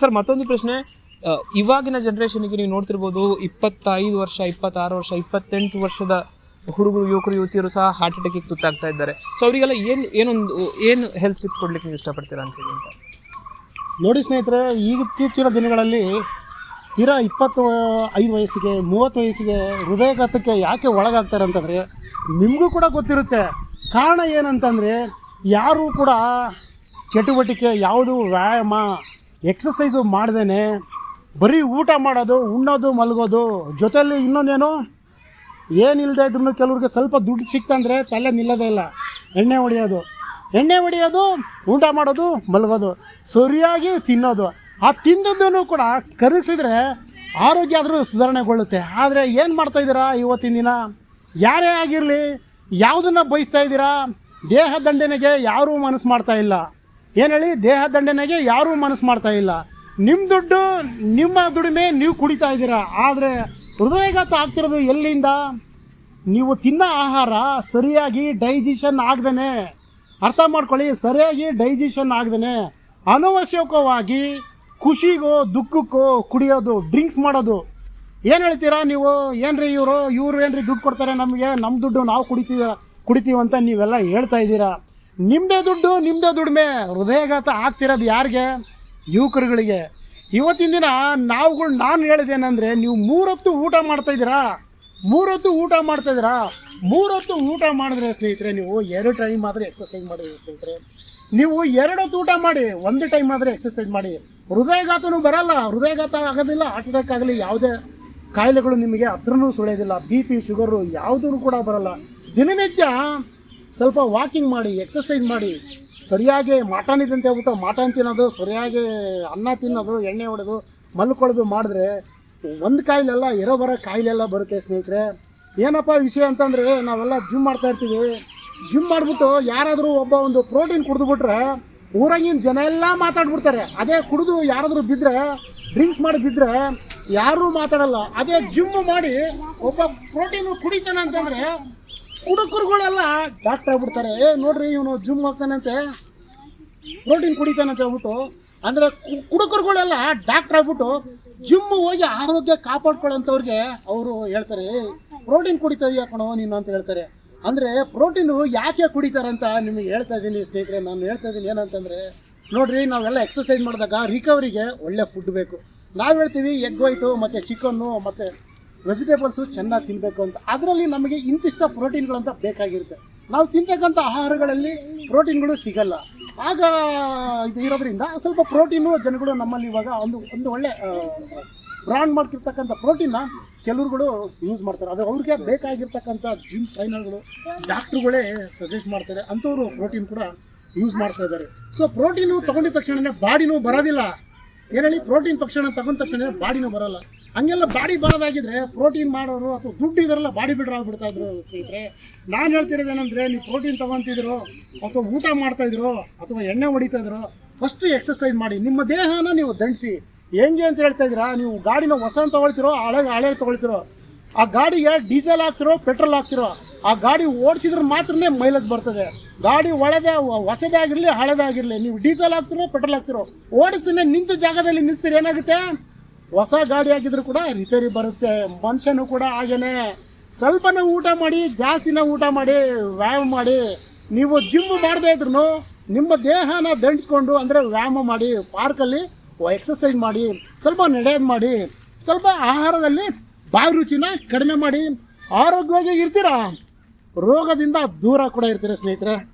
Sir, ಮತ್ತೊಂದು ಪ್ರಶ್ನೆ. ಇವಾಗಿನ ಜನ್ರೇಷನ್ಗೆ ನೀವು ನೋಡ್ತಿರ್ಬೋದು, ಇಪ್ಪತ್ತೈದು ವರ್ಷ, ಇಪ್ಪತ್ತಾರು ವರ್ಷ, ಇಪ್ಪತ್ತೆಂಟು ವರ್ಷದ ಹುಡುಗರು, ಯುವಕರು, ಯುವತಿಯರು ಸಹ ಹಾರ್ಟ್ ಅಟ್ಯಾಕಿಗೆ ತುತ್ತಾಗ್ತಾ ಇದ್ದಾರೆ. ಸೊ ಅವರಿಗೆಲ್ಲ ಏನು, ಏನೊಂದು, ಏನು ಹೆಲ್ತ್ ಟಿಪ್ಸ್ ಕೊಡ್ಲಿಕ್ಕೆ ನೀವು ಇಷ್ಟಪಡ್ತೀರಾ ಅಂತ ಹೇಳಿ ನೋಡಿ ಸ್ನೇಹಿತರೆ, ಈಗ ಇತ್ತೀಚಿನ ದಿನಗಳಲ್ಲಿ ತೀರಾ ಇಪ್ಪತ್ತು, ಐದು ವಯಸ್ಸಿಗೆ, ಮೂವತ್ತು ವಯಸ್ಸಿಗೆ ಹೃದಯಘಾತಕ್ಕೆ ಯಾಕೆ ಒಳಗಾಗ್ತಾರೆ ಅಂತಂದರೆ, ನಿಮಗೂ ಕೂಡ ಗೊತ್ತಿರುತ್ತೆ. ಕಾರಣ ಏನಂತಂದರೆ, ಯಾರೂ ಕೂಡ ಚಟುವಟಿಕೆ, ಯಾವುದು ವ್ಯಾಯಾಮ ಎಕ್ಸಸೈಸು ಮಾಡ್ದೇ ಬರೀ ಊಟ ಮಾಡೋದು, ಉಣ್ಣೋದು, ಮಲಗೋದು, ಜೊತೆಯಲ್ಲಿ ಇನ್ನೊಂದೇನು ಏನಿಲ್ಲದೆ ಇದ್ರೂ ಕೆಲವ್ರಿಗೆ ಸ್ವಲ್ಪ ದುಡ್ಡು ಸಿಕ್ತಂದರೆ ತಲೆ ನಿಲ್ಲೋದೇ ಇಲ್ಲ. ಎಣ್ಣೆ ಹೊಡೆಯೋದು. ಎಣ್ಣೆ ಹೊಡೆಯೋದು, ಊಟ ಮಾಡೋದು, ಮಲಗೋದು. ಸರಿಯಾಗಿ ತಿನ್ನೋದು. ಆ ತಿಂದದ್ದನ್ನು ಕೂಡ ಕರಗಿಸಿದ್ರೆ ಆರೋಗ್ಯ ಆದರೂ ಸುಧಾರಣೆಗೊಳ್ಳುತ್ತೆ. ಆದರೆ ಏನು ಮಾಡ್ತಾಯಿದ್ದೀರಾ ಇವತ್ತಿನ ದಿನ? ಯಾರೇ ಆಗಿರಲಿ, ಯಾವುದನ್ನು ಬಯಸ್ತಾ ಇದ್ದೀರಾ? ದೇಹ ದಂಡನೆಗೆ ಯಾರೂ ಮನಸ್ಸು ಮಾಡ್ತಾ ಇಲ್ಲ. ಏನು ಹೇಳಿ, ದೇಹ ದಂಡನೆಗೆ ಯಾರೂ ಮನಸ್ಸು ಮಾಡ್ತಾ ಇಲ್ಲ. ನಿಮ್ಮ ದುಡ್ಡು, ನಿಮ್ಮ ದುಡಿಮೆ ನೀವು ಕುಡಿತಾ ಇದ್ದೀರಾ, ಆದರೆ ಹೃದಯಘಾತ ಆಗ್ತಿರೋದು ಎಲ್ಲಿಂದ? ನೀವು ತಿನ್ನೋ ಆಹಾರ ಸರಿಯಾಗಿ ಡೈಜೆಷನ್ ಆಗ್ದೇ ಅರ್ಥ ಮಾಡ್ಕೊಳ್ಳಿ, ಸರಿಯಾಗಿ ಡೈಜೆಷನ್ ಆಗ್ದೇ ಅನವಶ್ಯಕವಾಗಿ ಖುಷಿಗೋ, ದುಃಖಕ್ಕೋ ಕುಡಿಯೋದು, ಡ್ರಿಂಕ್ಸ್ ಮಾಡೋದು. ಏನು ಹೇಳ್ತೀರಾ ನೀವು? ಏನ್ರಿ ಇವರು? ಇವರು ಏನ್ರಿ ದುಡ್ಡು ಕೊಡ್ತಾರೆ ನಮಗೆ? ನಮ್ಮ ದುಡ್ಡು ನಾವು ಕುಡಿತೀರ ಕುಡಿತೀವಂತ ನೀವೆಲ್ಲ ಹೇಳ್ತಾ ಇದ್ದೀರಾ. ನಿಮ್ಮದೇ ದುಡ್ಡು ನಿಮ್ಮದೇ ದುಡಿಮೆ. ಹೃದಯಘಾತ ಆಗ್ತಿರೋದು ಯಾರಿಗೆ? ಯುವಕರುಗಳಿಗೆ. ಇವತ್ತಿನ ದಿನ ನಾವುಗಳು ನಾನು ಹೇಳಿದೇನೆಂದರೆ ನೀವು ಮೂರೊತ್ತು ಊಟ ಮಾಡ್ತಾಯಿದ್ದೀರಾ ಮೂರೊತ್ತು ಊಟ ಮಾಡ್ತಾಯಿದ್ದೀರಾ ಮೂರೊತ್ತು ಊಟ ಮಾಡಿದ್ರೆ ಸ್ನೇಹಿತರೆ, ನೀವು ಎರಡು ಟೈಮ್ ಮಾತ್ರ ಎಕ್ಸಸೈಸ್ ಮಾಡಿ ಸ್ನೇಹಿತರೆ. ನೀವು ಎರಡು ಹೊತ್ತು ಊಟ ಮಾಡಿ, ಒಂದು ಟೈಮ್ ಮಾತ್ರ ಎಕ್ಸಸೈಸ್ ಮಾಡಿ. ಹೃದಯಘಾತನೂ ಬರಲ್ಲ, ಹೃದಯಘಾತ ಆಗೋದಿಲ್ಲ ಹಾರ್ಟ್ ಅಟ್ಯಾಕ್ ಆಗಲಿ, ಯಾವುದೇ ಕಾಯಿಲೆಗಳು ನಿಮಗೆ ಹತ್ರನೂ ಸುಳಿಯೋದಿಲ್ಲ. ಬಿ ಪಿ ಶುಗರು ಯಾವುದೂ ಕೂಡ ಬರಲ್ಲ. ದಿನನಿತ್ಯ ಸ್ವಲ್ಪ ವಾಕಿಂಗ್ ಮಾಡಿ ಎಕ್ಸಸೈಸ್ ಮಾಡಿ, ಸರಿಯಾಗಿ ಮಾಟಾಣಿದಂತೆ ಹೇಳ್ಬಿಟ್ಟು ಮಾಟಾನ್ ತಿನ್ನೋದು, ಸರಿಯಾಗಿ ಅನ್ನ ತಿನ್ನೋದು, ಎಣ್ಣೆ ಹೊಡೆದು ಮಲ್ಕೊಳ್ಳೋದು ಮಾಡಿದ್ರೆ ಒಂದು ಕಾಯಿಲೆಲ್ಲ, ಇರೋ ಬರೋ ಕಾಯಿಲೆಲ್ಲ ಬರುತ್ತೆ ಸ್ನೇಹಿತರೆ. ಏನಪ್ಪ ವಿಷಯ ಅಂತಂದರೆ, ನಾವೆಲ್ಲ ಜಿಮ್ ಮಾಡ್ತಾ ಇರ್ತೀವಿ. ಜಿಮ್ ಮಾಡಿಬಿಟ್ಟು ಯಾರಾದರೂ ಒಬ್ಬ ಒಂದು ಪ್ರೋಟೀನ್ ಕುಡಿದ್ಬಿಟ್ರೆ ಊರಾಗಿನ ಜನ ಎಲ್ಲ ಮಾತಾಡ್ಬಿಡ್ತಾರೆ. ಅದೇ ಕುಡಿದು ಯಾರಾದರೂ ಬಿದ್ದರೆ ಡ್ರಿಂಕ್ಸ್ ಮಾಡಿ ಬಿದ್ದರೆ ಯಾರೂ ಮಾತಾಡಲ್ಲ. ಅದೇ ಜಿಮ್ ಮಾಡಿ ಒಬ್ಬ ಪ್ರೋಟೀನು ಕುಡಿತಾನೆ ಅಂತಂದರೆ ಕುಡುಕರುಗಳೆಲ್ಲ ಡಾಕ್ಟರ್ ಆಗ್ಬಿಡ್ತಾರೆ. ಏ, ನೋಡ್ರಿ, ಇವನು ಜಿಮ್ ಹೋಗ್ತಾನಂತೆ ಪ್ರೋಟೀನ್ ಕುಡಿತಾನೆ ಅಂತ ಹೇಳ್ಬಿಟ್ಟು, ಅಂದರೆ ಕುಡುಕರುಗಳೆಲ್ಲ ಡಾಕ್ಟರ್ ಆಗ್ಬಿಟ್ಟು ಜಿಮ್ ಹೋಗಿ ಆರೋಗ್ಯ ಕಾಪಾಡ್ಕೊಳ್ಳೋಂಥವ್ರಿಗೆ ಅವರು ಹೇಳ್ತಾರೆ ಪ್ರೋಟೀನ್ ಕುಡಿತಾ ಇದೆಯಾ ಕಣೋ ನೀನು? ಅಂತ ಹೇಳ್ತಾರೆ. ಅಂದರೆ ಪ್ರೋಟೀನು ಯಾಕೆ ಕುಡಿತಾರಂತ ನಿಮಗೆ ಹೇಳ್ತಾ ಇದ್ದೀನಿ ಸ್ನೇಹಿತರೆ, ನಾನು ಹೇಳ್ತಾ ಇದ್ದೀನಿ ಏನಂತಂದರೆ, ನೋಡ್ರಿ, ನಾವೆಲ್ಲ ಎಕ್ಸಸೈಸ್ ಮಾಡಿದಾಗ ರಿಕವರಿಗೆ ಒಳ್ಳೆ ಫುಡ್ ಬೇಕು. ನಾವು ಹೇಳ್ತೀವಿ ಎಗ್ ವೈಟು ಮತ್ತು ಚಿಕನ್ನು ಮತ್ತು ವೆಜಿಟೇಬಲ್ಸು ಚೆನ್ನಾಗಿ ತಿನ್ನಬೇಕು ಅಂತ. ಅದರಲ್ಲಿ ನಮಗೆ ಇಂತಿಷ್ಟ ಪ್ರೋಟೀನ್ಗಳಂತ ಬೇಕಾಗಿರುತ್ತೆ. ನಾವು ತಿಂತಕ್ಕಂಥ ಆಹಾರಗಳಲ್ಲಿ ಪ್ರೋಟೀನ್ಗಳು ಸಿಗಲ್ಲ. ಆಗ ಇದು ಇರೋದ್ರಿಂದ ಸ್ವಲ್ಪ ಪ್ರೋಟೀನು ಜನಗಳು ನಮ್ಮಲ್ಲಿ ಇವಾಗ ಒಂದು ಒಂದು ಒಳ್ಳೆ ಬ್ರಾಂಡ್ ಮಾಡ್ತಿರ್ತಕ್ಕಂಥ ಪ್ರೋಟೀನ್ನ ಕೆಲವ್ರುಗಳು ಯೂಸ್ ಮಾಡ್ತಾರೆ. ಅದು ಅವ್ರಿಗೆ ಬೇಕಾಗಿರ್ತಕ್ಕಂಥ ಜಿಮ್ ಟ್ರೈನರ್ಗಳು ಡಾಕ್ಟ್ರುಗಳೇ ಸಜೆಸ್ಟ್ ಮಾಡ್ತಾರೆ. ಅಂಥವ್ರು ಪ್ರೋಟೀನ್ ಕೂಡ ಯೂಸ್ ಮಾಡ್ತಾ ಇದ್ದಾರೆ. ಸೊ ಪ್ರೋಟೀನು ತೊಗೊಂಡಿದ ತಕ್ಷಣನೇ ಬಾಡಿನೂ ಬರೋದಿಲ್ಲ. ಏನು ಹೇಳಿ ಪ್ರೋಟೀನ್ ತಕ್ಷಣ ತಗೊಂಡ ತಕ್ಷಣ ಬಾಡಿನೂ ಬರಲ್ಲ. ಹಂಗೆಲ್ಲ ಬಾಡಿ ಬರೋದಾಗಿದ್ರೆ ಪ್ರೋಟೀನ್ ಮಾಡೋರು ಅಥವಾ ದುಡ್ಡು ಇದರಲ್ಲ ಬಾಡಿ ಬಿಲ್ಡರ್ ಆಗಿಬಿಡ್ತಾ ಇದ್ರು ಸ್ನೇಹಿತರೆ. ನಾನು ಹೇಳ್ತಿರೋದೇನೆಂದರೆ ನೀವು ಪ್ರೋಟೀನ್ ತೊಗೊತಿದ್ರು ಅಥವಾ ಊಟ ಮಾಡ್ತಾ ಇದ್ರು ಅಥವಾ ಎಣ್ಣೆ ಹೊಡಿತಾ ಇದ್ರು ಫಸ್ಟ್ ಎಕ್ಸಸೈಸ್ ಮಾಡಿ. ನಿಮ್ಮ ದೇಹನ ನೀವು ದಂಡಿಸಿ. ಹೆಂಗೆ ಅಂತ ಹೇಳ್ತಾ ಇದ್ದೀರಾ? ನೀವು ಗಾಡಿನ ಹೊಸ ತೊಗೊಳ್ತಿರೋ, ಹಳೆ ಹಳೆ ತೊಗೊಳ್ತಿರೋ. ಆ ಗಾಡಿಗೆ ಡೀಸೆಲ್ ಹಾಕ್ತಿರೋ ಪೆಟ್ರೋಲ್ ಹಾಕ್ತಿರೋ. ಆ ಗಾಡಿ ಓಡಿಸಿದ್ರೆ ಮಾತ್ರನೇ ಮೈಲೇಜ್ ಬರ್ತದೆ. ಗಾಡಿ ಒಳದೆ ಹೊಸದಾಗಿರಲಿ, ಹಳೆದಾಗಿರಲಿ, ನೀವು ಡೀಸೆಲ್ ಹಾಕ್ತಿರೋ ಪೆಟ್ರೋಲ್ ಹಾಕ್ತಿರೋ ಓಡಿಸ್ತೀನಿ ನಿಂತ ಜಾಗದಲ್ಲಿ ನಿಲ್ಸಿದ್ರೆ ಏನಾಗುತ್ತೆ? ಹೊಸ ಗಾಡಿ ಹಾಕಿದ್ರು ಕೂಡ ರಿಪೇರಿ ಬರುತ್ತೆ. ಮನುಷ್ಯನೂ ಕೂಡ ಹಾಗೇನೆ. ಸ್ವಲ್ಪನೇ ಊಟ ಮಾಡಿ, ಜಾಸ್ತಿನ ಊಟ ಮಾಡಿ, ವ್ಯಾಯಾಮ ಮಾಡಿ, ನೀವು ಜಿಮ್ ಮಾಡದೇ ಇದ್ರು ನಿಮ್ಮ ದೇಹನ ದಂಡಿಸ್ಕೊಂಡು, ಅಂದರೆ ವ್ಯಾಯಾಮ ಮಾಡಿ ಪಾರ್ಕಲ್ಲಿ ಎಕ್ಸಸೈಸ್ ಮಾಡಿ, ಸ್ವಲ್ಪ ನಡೆಯೋದು ಮಾಡಿ, ಸ್ವಲ್ಪ ಆಹಾರದಲ್ಲಿ ಬಾಯಿ ರುಚಿನ ಕಡಿಮೆ ಮಾಡಿ, ಆರೋಗ್ಯವಾಗಿ ಇರ್ತೀರಾ? ರೋಗದಿಂದ ದೂರ ಕೂಡ ಇರ್ತೀರ ಸ್ನೇಹಿತರೆ?